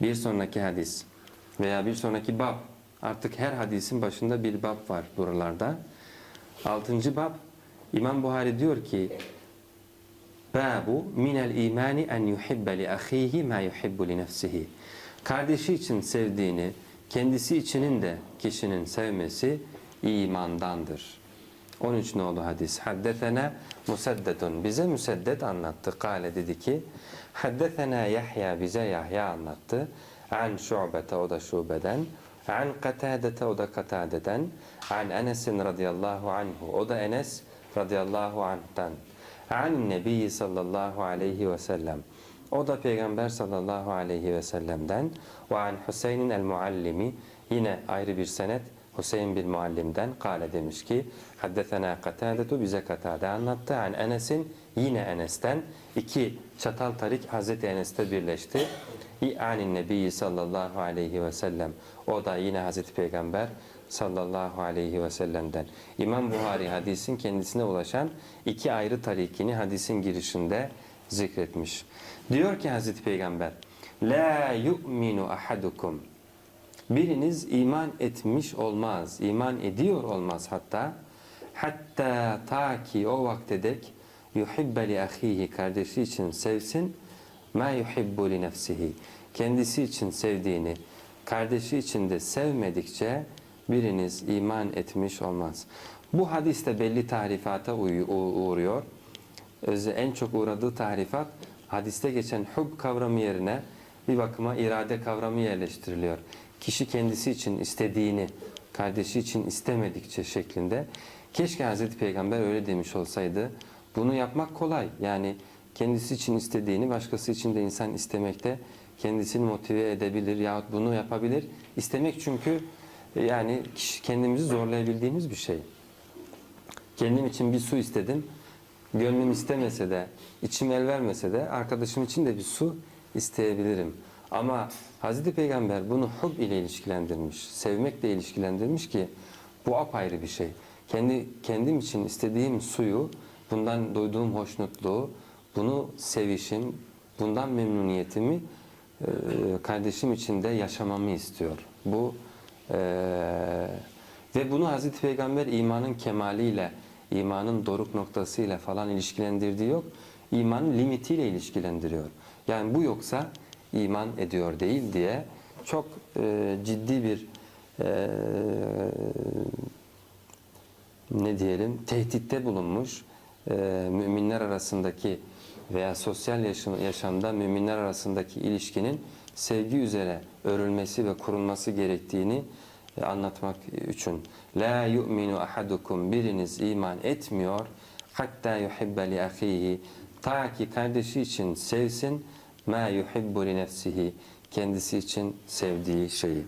bir sonraki hadis veya bir sonraki bab. Artık her hadisin başında bir bab var buralarda. Altıncı bab İmam Buhari diyor ki Babu minel imani en yuhibbe li ahihi ma yuhibbu li nefsihi. Kardeşi için sevdiğini kendisi içinin de kişinin sevmesi imandandır. 13 nolu hadis. Haddetena Musaddetun. Bize Müseddet anlattı. Kale dedi ki Haddetena Yahya bize Yahya anlattı. An Şu'bete o da Şube'den. An Katadete o da Katade'den. An Enes'in radıyallahu anhu. O da Enes radıyallahu anh'tan. An Nebi sallallahu aleyhi ve sellem. O da Peygamber sallallahu aleyhi ve sellem'den. Ve an Hüseyin'in el muallimi. Yine ayrı bir senet. Hüseyin bin Muallim'den kale demiş ki Haddetena Katadetu bize Katade anlattı. An Enes'in yine Enes'ten iki çatal tarik Hazreti Enes'te birleşti. İ'anin Nebi sallallahu aleyhi ve sellem. O da yine Hazreti Peygamber sallallahu aleyhi ve sellem'den. İmam Buhari hadisin kendisine ulaşan iki ayrı tarikini hadisin girişinde zikretmiş. Diyor ki Hazreti Peygamber La yu'minu ahadukum Biriniz iman etmiş olmaz, iman ediyor olmaz hatta. Hatta ta ki o vakte dek yuhibbe li ahihi kardeşi için sevsin ma yuhibbu li nefsihi. Kendisi için sevdiğini kardeşi için de sevmedikçe biriniz iman etmiş olmaz. Bu hadiste belli tarifata uğruyor. Özü en çok uğradığı tarifat hadiste geçen hub kavramı yerine bir bakıma irade kavramı yerleştiriliyor. Kişi kendisi için istediğini kardeşi için istemedikçe şeklinde. Keşke Hazreti Peygamber öyle demiş olsaydı. Bunu yapmak kolay. Yani kendisi için istediğini başkası için de insan istemekte kendisini motive edebilir yahut bunu yapabilir. İstemek çünkü e, yani kendimizi zorlayabildiğimiz bir şey. Kendim için bir su istedim. Gönlüm istemese de, içim el vermese de arkadaşım için de bir su isteyebilirim. Ama Hazreti Peygamber bunu hub ile ilişkilendirmiş, sevmekle ilişkilendirmiş ki bu apayrı bir şey. Kendi kendim için istediğim suyu, bundan duyduğum hoşnutluğu, bunu sevişim, bundan memnuniyetimi e, kardeşim için de yaşamamı istiyor. Bu e, ve bunu Hazreti Peygamber imanın kemaliyle, imanın doruk noktasıyla falan ilişkilendirdiği yok. İmanın limitiyle ilişkilendiriyor. Yani bu yoksa iman ediyor değil diye çok e, ciddi bir e, ne diyelim tehditte bulunmuş e, müminler arasındaki veya sosyal yaşam, yaşamda müminler arasındaki ilişkinin sevgi üzere örülmesi ve kurulması gerektiğini e, anlatmak için. La yu'minu ahadukum biriniz iman etmiyor hatta yuhibbe li ahihi ta ki kardeşi için sevsin ma yuhibbu li nefsihi kendisi için sevdiği şeyi.